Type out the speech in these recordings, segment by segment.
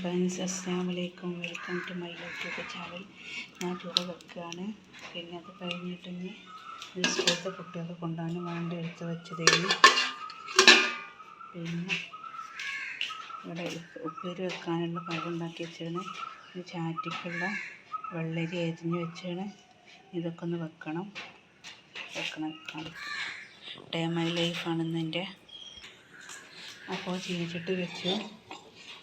Friends അസ്സാം വലൈക്കും welcome to my YouTube channel ഞാൻ ചൂട് വെക്കുകയാണ് പിന്നെ അത് കഴിഞ്ഞിട്ട് ഇനി ഈ സ്കൂളത്തെ കുട്ടികളെ കൊണ്ടുപോകാൻ വേണ്ടി എടുത്ത് വെച്ചതേന് പിന്നെ ഇവിടെ ഉപ്പേര് വെക്കാനുള്ള പഴമുണ്ടാക്കി വെച്ചാണ് ഇത് ചാറ്റിക്കുള്ള വെള്ളരി എരിഞ്ഞ് വെച്ചാണ് ഇതൊക്കെ ഒന്ന് വെക്കണം. വെക്കണം. ഡേ മൈ ലൈഫാണെന്ന് എന്റെ. അപ്പോൾ ചീനിച്ചിട്ട് വെച്ചു.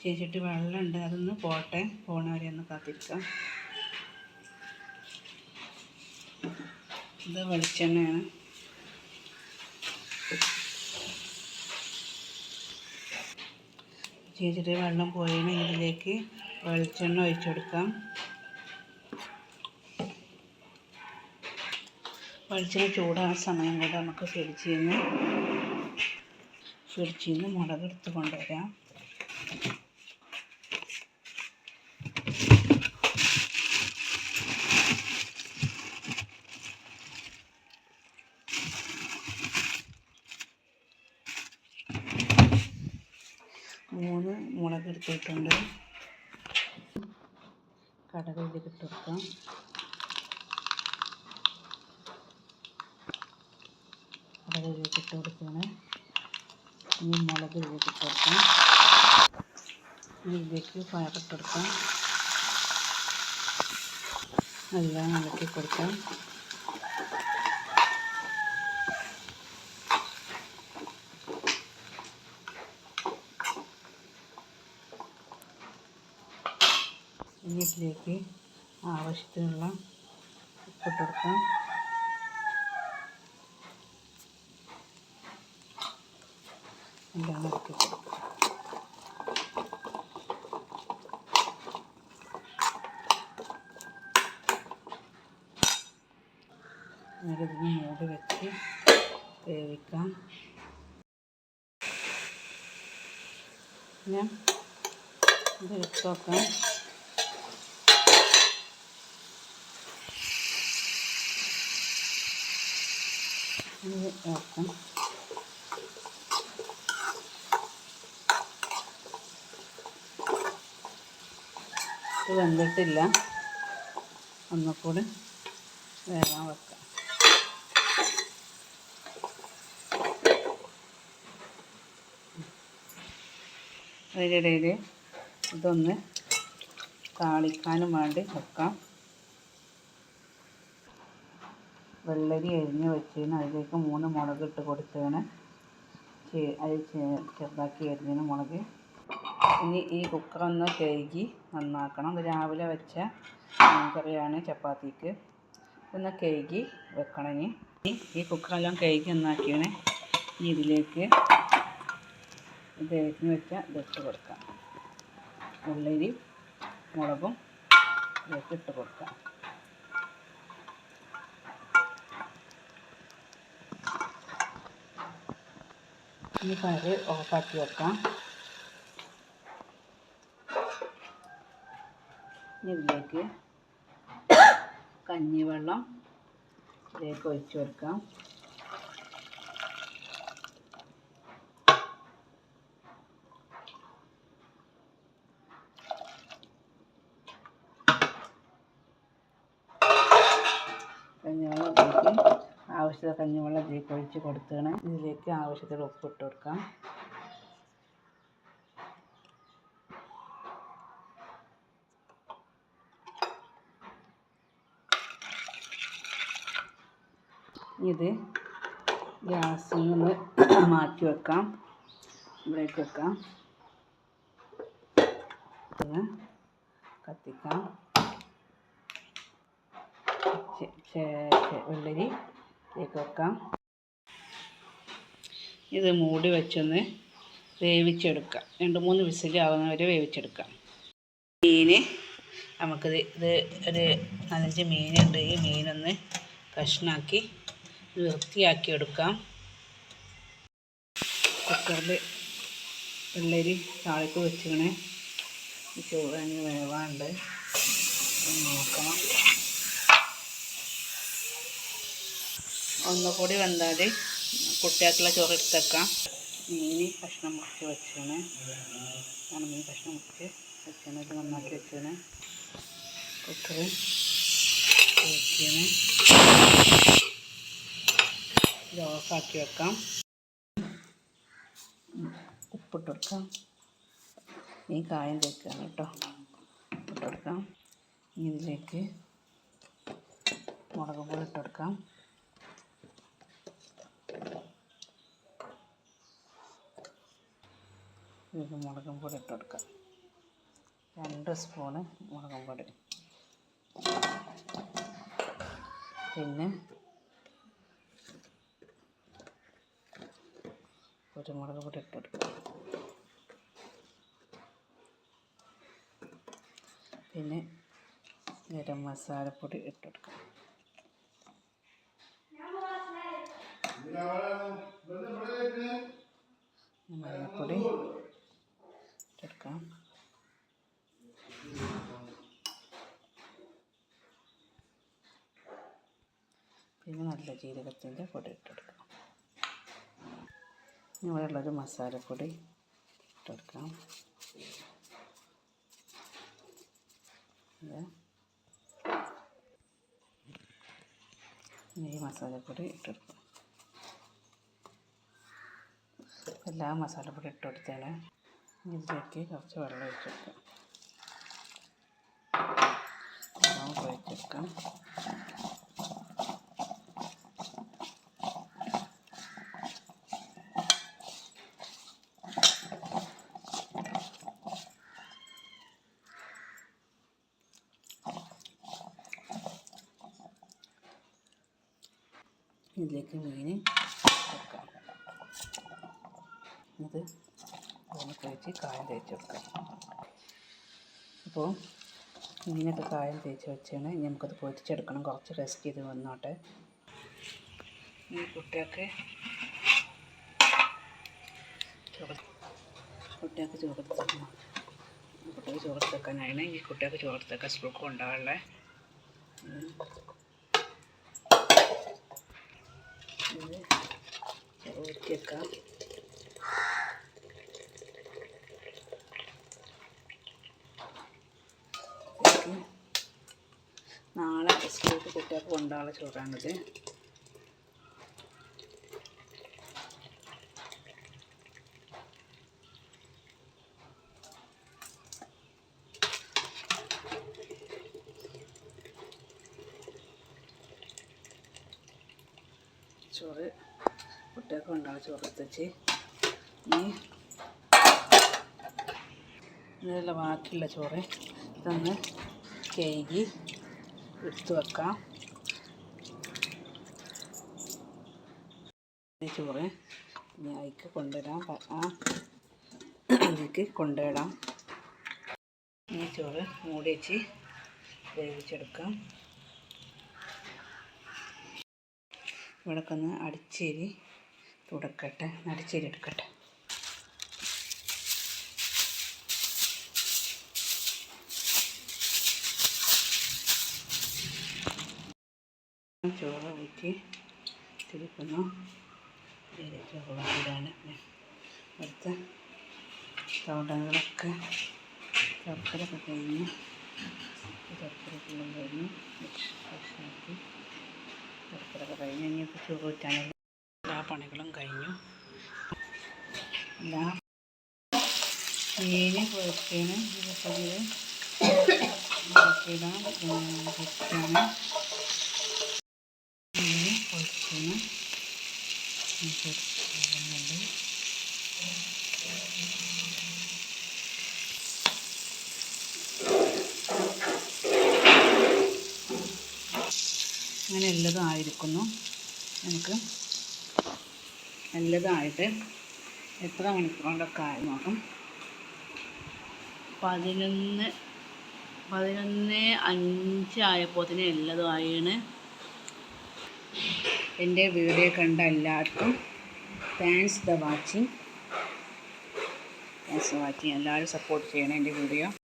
ചീനിച്ചിട്ട് വെള്ളമുണ്ട്. അതൊന്ന് പോട്ടെ. പോണവരെ ഒന്ന് കാത്തിരിക്കാം. ഇത് വെളിച്ചെണ്ണയാണ്. ചേച്ചിട്ട് വെള്ളം പോയതിന് ഇതിലേക്ക് വെളിച്ചെണ്ണ ഒഴിച്ചു കൊടുക്കാം. വെളിച്ചെണ്ണ ചൂടാകുന്ന സമയം കൊണ്ട് നമുക്ക് ഫ്രിഡ്ജിൽ നിന്ന് ഫ്രിഡ്ജിൽ നിന്ന് മുളകെടുത്ത് കൊണ്ടുവരാം. മൂന്ന് മുളക് എടുത്തിട്ടുണ്ട്. കടകയിലേക്ക് ഇട്ട് കൊടുക്കാം കടകയിലേക്ക് ഇട്ട് കൊടുക്കുകയാണ്. ഇനി മുളക് ഇതിലേക്ക് ഇട്ട് കൊടുക്കാം ഇതിലേക്ക് പയറിട്ട് എല്ലാം ഇളക്കി കൊടുക്കാം. ഇതിലേക്ക് ആവശ്യത്തിനുള്ള ഉപ്പിട്ട് കൊടുക്കാം. എല്ലാം ഇറക്കി കൊടുക്കാം എന്നിട്ട് ഇതിന് മൂടി വെച്ച് വേവിക്കാം. പിന്നെ ഇത് വെക്കാം ഇത് വെക്കാം ഇത് വെന്തിട്ടില്ല. ഒന്നുകൂടി വേഗം വെക്കാം. അതിനിടയിൽ ഇതൊന്ന് താളിക്കാനും വേണ്ടി വെക്കാം. വെള്ളരി അരിഞ്ഞ് വെച്ചതിന് അതിലേക്ക് മൂന്ന് മുളക് ഇട്ട് കൊടുത്തതിന് അത് ചെറുതാക്കി അരിഞ്ഞതിന് മുളക്. ഇനി ഈ കുക്കറൊന്ന് കഴുകി നന്നാക്കണം. ഇത് രാവിലെ വെച്ച മീൻകറിയാണ് ചപ്പാത്തിക്ക്. ഒന്ന് കഴുകി വെക്കണം ഇനി. ഈ കുക്കറെല്ലാം കഴുകി നന്നാക്കിയാണ് ഇനി ഇതിലേക്ക് ഇത് അരിഞ്ഞ് വെച്ച ഇതിട്ട് കൊടുക്കാം. വെള്ളരി മുളകും ഇതിലേക്ക് ഇട്ട് കൊടുക്കാം. ഇനി ഫയർ ഓഫാക്കി വെക്കാം ഇതിലേക്ക് കഞ്ഞിവെള്ളം ഇതിലേക്ക് ഒഴിച്ചു കൊടുക്കാം കഞ്ഞിവെള്ളം ഇതിലേക്ക് ആവശ്യത്തിന് കഞ്ഞിവെള്ളം ഇതിലേക്ക് ഒഴിച്ച് കൊടുത്തതാണ്. ഇതിലേക്ക് ആവശ്യത്തിന് ഉപ്പിട്ട് കൊടുക്കാം. ഇത് ഗ്യാസിൽ നിന്ന് മാറ്റി വെക്കാം. ഇവിടേക്ക് വെക്കാം. കത്തിക്കാം. വെള്ളരി. ഇതിലേക്ക് വെക്കാം. ഇത് മൂടി വെച്ചൊന്ന് വേവിച്ചെടുക്കാം. രണ്ട് മൂന്ന് വിസിലാവുന്ന വരെ വേവിച്ചെടുക്കാം. മീൻ നമുക്കിത് ഇത് ഒരു നാലഞ്ച് മീനുണ്ട്. ഈ മീനൊന്ന് കഷ്ണാക്കി വൃത്തിയാക്കി എടുക്കാം കുക്കറിൽ വെള്ളരി താളിക്ക് വെച്ചിങ്ങനെ ചോറ് വേവാണ്ട്. നോക്കണം. ഒന്നുകൂടി വന്നാൽ കുട്ടികൾക്കുള്ള ചോറ് എടുത്തേക്കാം. മീൻ കഷ്ണം മുറിച്ച് വെച്ചാണ്. ആണ് മീൻ കഷ്ണം മുറിച്ച് വെച്ചാണ്. ഇത് നന്നാക്കി വെച്ചാണ്. കുക്കർ ഇത് ഓഫാക്കി വെക്കാം. ഉപ്പിട്ട് കൊടുക്കാം ഈ കായം തേക്കുകയാണ് കേട്ടോ. ഉപ്പിട്ട് കൊടുക്കാം ഇതിലേക്ക് മുളക് പൊടി ഇട്ട് ഇത് മുളകും പൊടി ഇട്ട് കൊടുക്കാം രണ്ട് സ്പൂണ് മുളകും പൊടി. പിന്നെ കുരുമുളക് പൊടി ഇട്ട് കൊടുക്കാം പിന്നെ ഗരം മസാലപ്പൊടി ഇട്ട് കൊടുക്കാം മഞ്ഞൾപ്പൊടി ഇട്ടെടുക്കാം പിന്നെ നല്ല ജീരകത്തിന്റെ പൊടി ഇട്ടെടുക്കാം ഇവിടെയുള്ളൊരു മസാലപ്പൊടി ഇട്ടെടുക്കാം ഈ മസാലപ്പൊടി ഇട്ടെടുക്കാം എല്ലാ മസാലപ്പൊടി ഇട്ട് കൊടുത്തേന്. ഇതിലേക്ക് കുറച്ച് വെള്ളം ഒഴിച്ചെടുക്കാം. ഒഴിച്ചെടുക്കാം. ഇതിലേക്ക് മീൻ ഇത് അതിന് കഴിച്ച് കായം തേച്ച് വെക്കാം. അപ്പോൾ മീനൊക്കെ കായം തേച്ച് വെച്ചാണ് നമുക്കത് പൊരിച്ചെടുക്കണം. കുറച്ച് റെസ്റ്റ് ചെയ്ത് വന്നോട്ടെ. ഈ കുട്ടിയൊക്കെ കുട്ടികൾക്ക് ചോറെടുത്തേക്കണം കുട്ടികൾക്ക് ചോറെടുത്തേക്കാനാണ് ഈ കുട്ടികൾക്ക് ചോറെടുത്തേക്കാൻ സ്കൂൾക്ക് കൊണ്ടുപോകാനുള്ള. ഇത് ഇതിലേക്ക് നാളെ സ്കൂൾക്ക് കുട്ടികൾക്ക് കൊണ്ടുപോകാനുള്ള ചോറാണിത് ചോറ് കുട്ടികൾക്ക് കൊണ്ടുപോകാൻ ചോറ് എടുത്തുവെച്ച് ഇനി ഇതിലുള്ള ബാക്കിയുള്ള ചോറ് ഇതൊന്ന് കഴുകി എടുത്ത് വെക്കാം ഈ ചോറ് ഇനി അതിക്ക് കൊണ്ടുവരാം. ആ അതിലേക്ക് കൊണ്ടുവരാം. ഈ ചോറ് മൂടി വെച്ച് വേവിച്ചെടുക്കാം. ഇവിടെ ഒന്ന് അടിച്ചേരി തുടക്കട്ടെ. അടിച്ചേരി എടുക്കട്ടെ. ചോറ് ഊറ്റി തിരിക്കുന്നു ചോറാണ് അടുത്ത തോട്ടങ്ങളൊക്കെ ശർക്കരയൊക്കെ കഴിഞ്ഞ്. ശർക്കരയൊക്കെ കഴിഞ്ഞ്. ഭക്ഷണമാക്കി ശർക്കരയൊക്കെ കഴിഞ്ഞ്. ഇനിയിപ്പോൾ ചോറ് ഊറ്റാനുള്ള എല്ലാ പണികളും കഴിഞ്ഞു. എല്ലാ മീന് ഇത്. പൊരിച്ചിടാൻ പൊരിക്കാണ് മീന് പൊരിക്കുന്നുണ്ട് അങ്ങനെ എല്ലതും ആയിരിക്കുന്നു നമുക്ക് എല്ലതായിട്ട് എത്ര മണിക്കൂറൊക്കെ ആയി നോക്കും. പതിനൊന്ന് പതിനൊന്ന് അഞ്ച് തന്നെ എല്ലതും ആയാണ് എന്റെ വീഡിയോ കണ്ട എല്ലാവർക്കും thanks the watching thanks for watching എല്ലാവരും സപ്പോർട്ട് ചെയ്യണം എന്റെ വീഡിയോ.